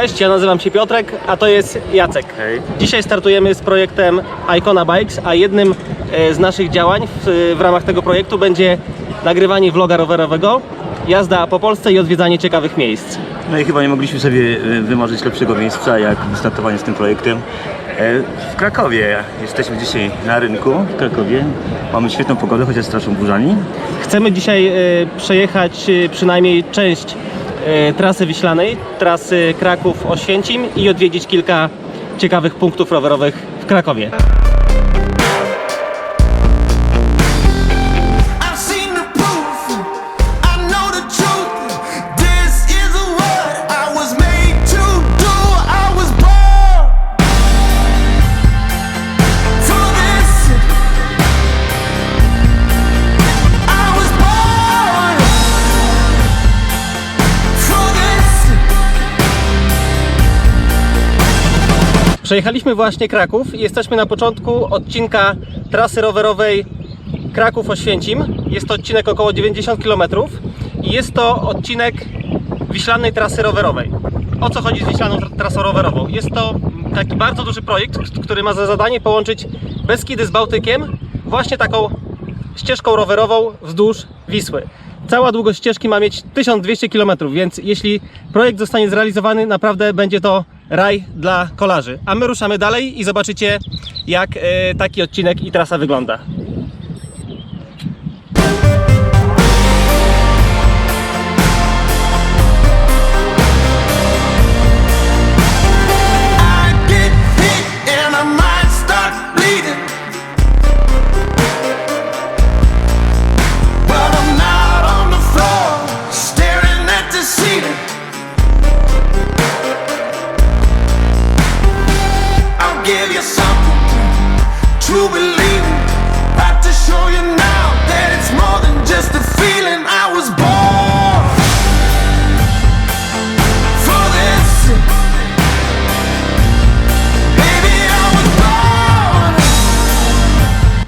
Cześć, ja nazywam się Piotrek, a to jest Jacek. Hej. Dzisiaj startujemy z projektem Icona Bikes, a jednym e, z naszych działań w, w ramach tego projektu będzie nagrywanie vloga rowerowego, jazda po Polsce i odwiedzanie ciekawych miejsc. No i chyba nie mogliśmy sobie e, wymarzyć lepszego miejsca jak wystartowanie z tym projektem. E, W Krakowie jesteśmy dzisiaj na rynku w Krakowie. Mamy świetną pogodę, chociaż straszą burzami. Chcemy dzisiaj przejechać przynajmniej część trasy wiślanej, trasy Kraków-Oświęcim i odwiedzić kilka ciekawych punktów rowerowych w Krakowie. Przejechaliśmy właśnie Kraków i jesteśmy na początku odcinka trasy rowerowej Kraków-Oświęcim. Jest to odcinek około 90 km i jest to odcinek wiślanej trasy rowerowej. O co chodzi z wiślaną tr- trasą rowerową? Jest to taki bardzo duży projekt, który ma za zadanie połączyć Beskidy z Bałtykiem właśnie taką ścieżką rowerową wzdłuż Wisły. Cała długość ścieżki ma mieć 1200 km, więc jeśli projekt zostanie zrealizowany, naprawdę będzie to raj dla kolarzy. A my ruszamy dalej i zobaczycie, jak e, taki odcinek i trasa wygląda.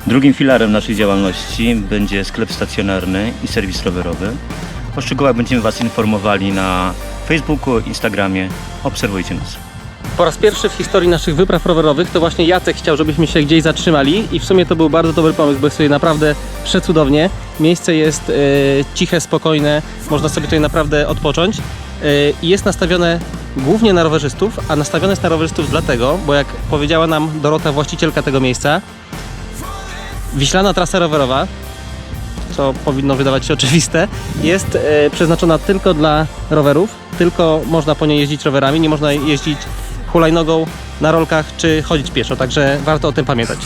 Drugim filarem naszej działalności będzie sklep stacjonarny i serwis rowerowy. O szczegółach będziemy Was informowali na Facebooku, Instagramie. Obserwujcie nas. Po raz pierwszy w historii naszych wypraw rowerowych to właśnie Jacek chciał, żebyśmy się gdzieś zatrzymali i w sumie to był bardzo dobry pomysł, bo jest sobie naprawdę przecudownie. Miejsce jest e, ciche, spokojne, można sobie tutaj naprawdę odpocząć. I jest nastawione głównie na rowerzystów, a nastawione jest na rowerzystów dlatego, bo jak powiedziała nam Dorota, właścicielka tego miejsca, wiślana trasa rowerowa, co powinno wydawać się oczywiste, jest e, przeznaczona tylko dla rowerów, tylko można po niej jeździć rowerami, nie można jeździć hulajnogą, na rolkach czy chodzić pieszo, także warto o tym pamiętać.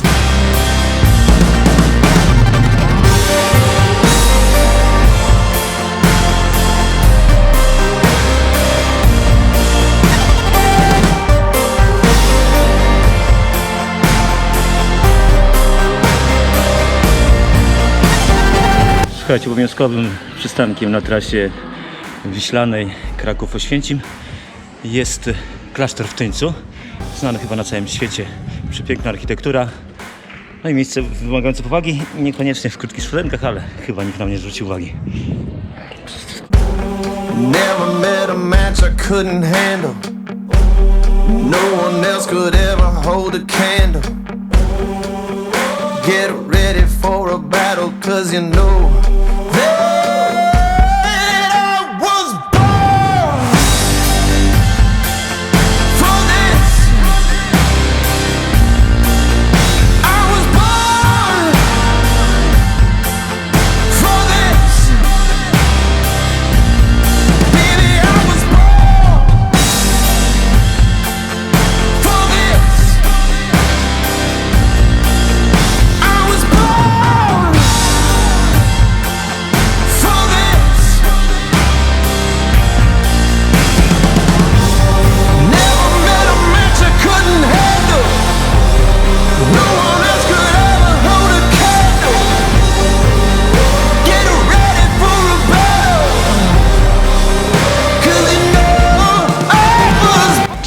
Słuchajcie, obowiązkowym przystankiem na trasie wiślanej Kraków-Oświęcim jest klasztor w Tyńcu, znany chyba na całym świecie. Przepiękna architektura, no i miejsce wymagające powagi, niekoniecznie w krótkich spodenkach, ale chyba nikt nam nie zwróci uwagi. Never met a match I couldn't handle. No one else could ever hold a candle. Get ready for a battle, cause you know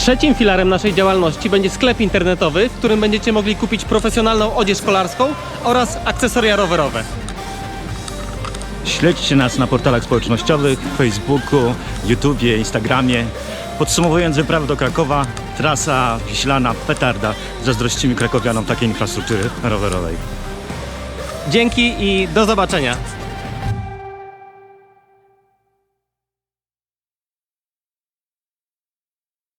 Trzecim filarem naszej działalności będzie sklep internetowy, w którym będziecie mogli kupić profesjonalną odzież szkolarską oraz akcesoria rowerowe. Śledźcie nas na portalach społecznościowych, Facebooku, YouTubie, Instagramie. Podsumowując wyprawę do Krakowa, trasa Wiślana, petarda. Zazdrościmy krakowianom takiej infrastruktury rowerowej. Dzięki i do zobaczenia.